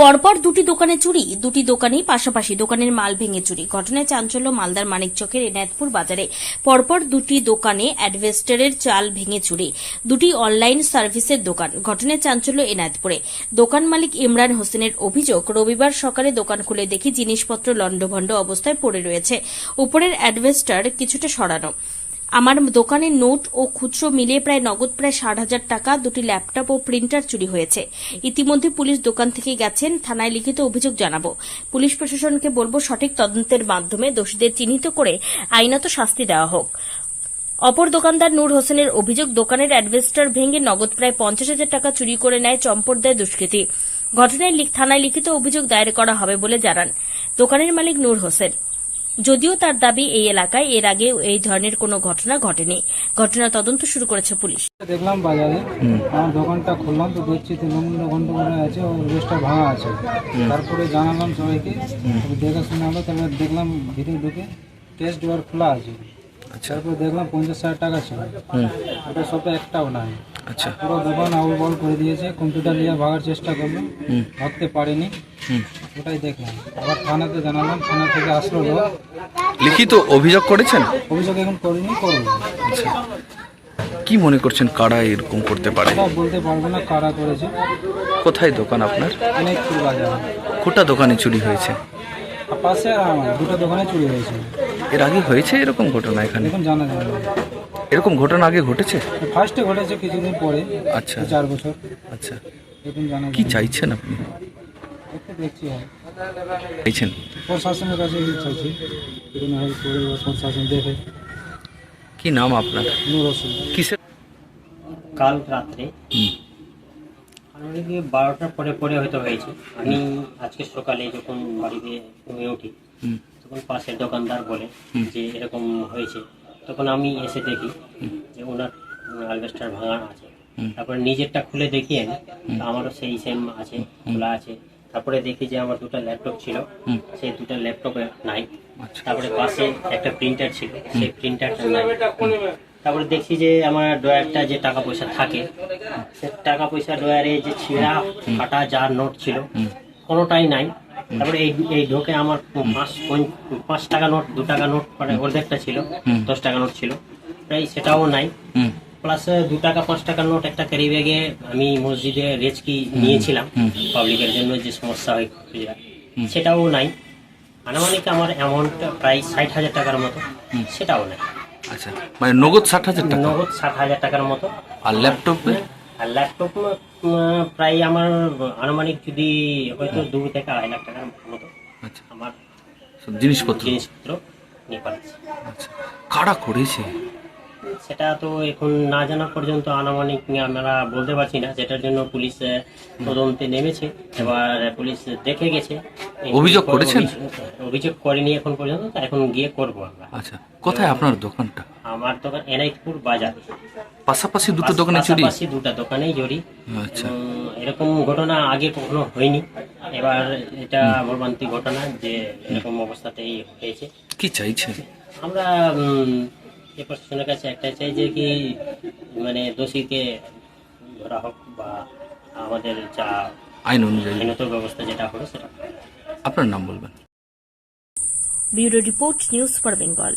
পরপর দুটি দোকানে চুরি, দুটি দোকানেই পাশাপাশি দোকানের মাল ভেঙে চুরি। ঘটনায় চাঞ্চল্য, মালদার মানিকচকের এনায়তপুর বাজারে। পরপর দুটি দোকানে অ্যাডভেস্টারের চাল ভেঙে চুরি, দুটি অনলাইন সার্ভিসের দোকান। ঘটনায় চাঞ্চল্য এনায়তপুরে। দোকান মালিক ইমরান হোসেনের অভিযোগ, রবিবার সকালে দোকান খুলে দেখি জিনিসপত্র লণ্ডভণ্ড অবস্থায় পড়ে রয়েছে। উপরের অ্যাডভেস্টার কিছুটা সরানো। আমার দোকানের নোট ও খুচরো মিলিয়ে প্রায় নগদ প্রায় ষাট হাজার টাকা, দুটি ল্যাপটপ ও প্রিন্টার চুরি হয়েছে। ইতিমধ্যে পুলিশ দোকান থেকে গেছেন, থানায় লিখিত অভিযোগ জানাব। পুলিশ প্রশাসনকে বলব সঠিক তদন্তের মাধ্যমে দোষীদের চিহ্নিত করে আইনত শাস্তি দেওয়া হোক। অপর দোকানদার নূর হোসেনের অভিযোগ, দোকানের অ্যাডভেস্টার ভেঙে নগদ প্রায় পঞ্চাশ হাজার টাকা চুরি করে নেয় চম্পট দেয় দুষ্কৃতী। ঘটনায় থানায় লিখিত অভিযোগ দায়ের করা হবে বলে জানান। দোকানের মালিক নূর হোসেন। যদিও তার দাবি এই এলাকায় এর আগে এই ধরনের কোনো ঘটনা ঘটেনি। ঘটনা তদন্ত শুরু করেছে পুলিশ। দেখলাম বাজারে। আমার দোকানটা খুললাম তো দেখছি তিন ঘণ্টা করে আছে ও রেস্টটা ভাঙা আছে। তারপরে জানালাম সবাইকে দেখে শুনে হলো তারপরে দেখলাম ভিতরে ঢুকে টেস্ট ডোয়ার খোলা আছে। তারপরে দেখলাম পঞ্চাশ হাজার টাকা ছিল। ওটা সবটা একটাও নাই। আচ্ছা। পুরো দোকান আউল বল করে দিয়েছে কম্পিউটার নিয়ে ভাগার চেষ্টা করল। ভাগতে পারেনি। ওটাই দেখলাম। আবার থানাতে জানালাম থানা থেকে আসলো লোক। লিখিত অভিযোগ করেছেন? অভিযোগ এখন করিনি করব। আচ্ছা। কি মনে করছেন কারা এরকম করতে পারে? ওটা বলতে পারব না কারা করেছে। কোথায় দোকান আপনার? অনেক বাজার। কোটা দোকানে চুরি হয়েছে? আর পাশে আর আমার দুটো দোকানে চুরি হয়েছে। এর আগে হয়েছে এরকম ঘটনা এখানে? দেখুন জানা যায় না। এরকম ঘটনা আগে ঘটেছে? ফার্স্টে ঘটেছে কিছুদিন পরে আচ্ছা। চার বছর। আচ্ছা। দেখুন জানা কি না। চাইছেন আপনি? একটু দেখছি চাইছেন প্রশাসনের কাছে কি চাইছি। দেখুন করে প্রশাসন দেখে। কি নাম আপনার? নূর হোসেন। কিসের? কাল রাত্রে বারোটার পরে পরে হয়তো হয়েছে। আমি আজকে সকালে যখন বাড়িতে ঘুমিয়ে উঠি তখন পাশের দোকানদার বলে যে এরকম হয়েছে। তখন আমি এসে দেখি যে ওনার আলবেস্টার ভাঙা আছে। তারপরে নিজেরটা খুলে দেখি আমি। তো আমারও সেই সেম আছে খোলা আছে। তারপরে দেখি যে আমার দুটো ল্যাপটপ ছিল। সেই দুটো ল্যাপটপে নাই। তারপরে পাশে একটা প্রিন্টার ছিল। সেই প্রিন্টারটা নাই। তারপরে দেখি যে আমার ড্রয়ারটা যে টাকা পয়সা থাকে সে টাকা পয়সা ড্রয়ারে যে ছিঁড়া ফাটা যা নোট ছিল কোনোটাই নাই। তারপরে এই এই ঢোকে আমার পাঁচ পাঁচ টাকা নোট দু টাকা নোট মানে অর্ধেকটা ছিল দশ টাকা নোট ছিল। প্রায় সেটাও নাই। হুম, প্লাস দু টাকা পাঁচ টাকার নোট একটা ক্যারি ব্যাগে আমি মসজিদে রেজকি নিয়েছিলাম পাবলিকের জন্য যে সমস্যা হয় খুচরা সেটাও নাই। আনুমানিক আমার অ্যামাউন্ট প্রায় ষাট হাজার টাকার মতো। সেটাও নাই। আচ্ছা মানে নগদ ষাট হাজার টাকা? নগদ ষাট হাজার টাকার মতো। আর ল্যাপটপে আর ল্যাপটপ প্রায় আমার আনুমানিক যদি হয়তো দু থেকে আড়াই লাখ টাকার মতো আচ্ছা। আমার জিনিসপত্র? জিনিসপত্র নিয়ে পাঠাচ্ছে আচ্ছা। কারা করেছে? সেটা তো এখন না জানা পর্যন্ত আনুমানিক আমরা বলতে পারছি না। যেটার জন্য পুলিশ তদন্তে নেমেছে। এবার পুলিশ দেখে গেছে। অভিযোগ করেছেন? অভিযোগ করেনি এখন পর্যন্ত তো এখন গিয়ে করব আমরা। আচ্ছা কোথায় আপনার দোকানটা? আমার দোকান এনাইতপুর বাজার। পাশাপাশি দুটো দোকানে চুরি পাশাপাশি দুটো দোকানেই জড়ি আচ্ছা। এরকম ঘটনা আগে কখনো হয়নি। এবার এটা মর্মান্তিক ঘটনা যে এরকম অবস্থাতেই হয়েছে। কি চাইছেন? আমরা এ প্রশাসনের কাছে একটাই চাই যে কি মানে দোষীকে ধরা হোক বা আমাদের যা আইন অনুযায়ী। আইনত ব্যবস্থা যেটা হবে সেটা। আপনার নাম বলবেন। Bureau report news for Bengal.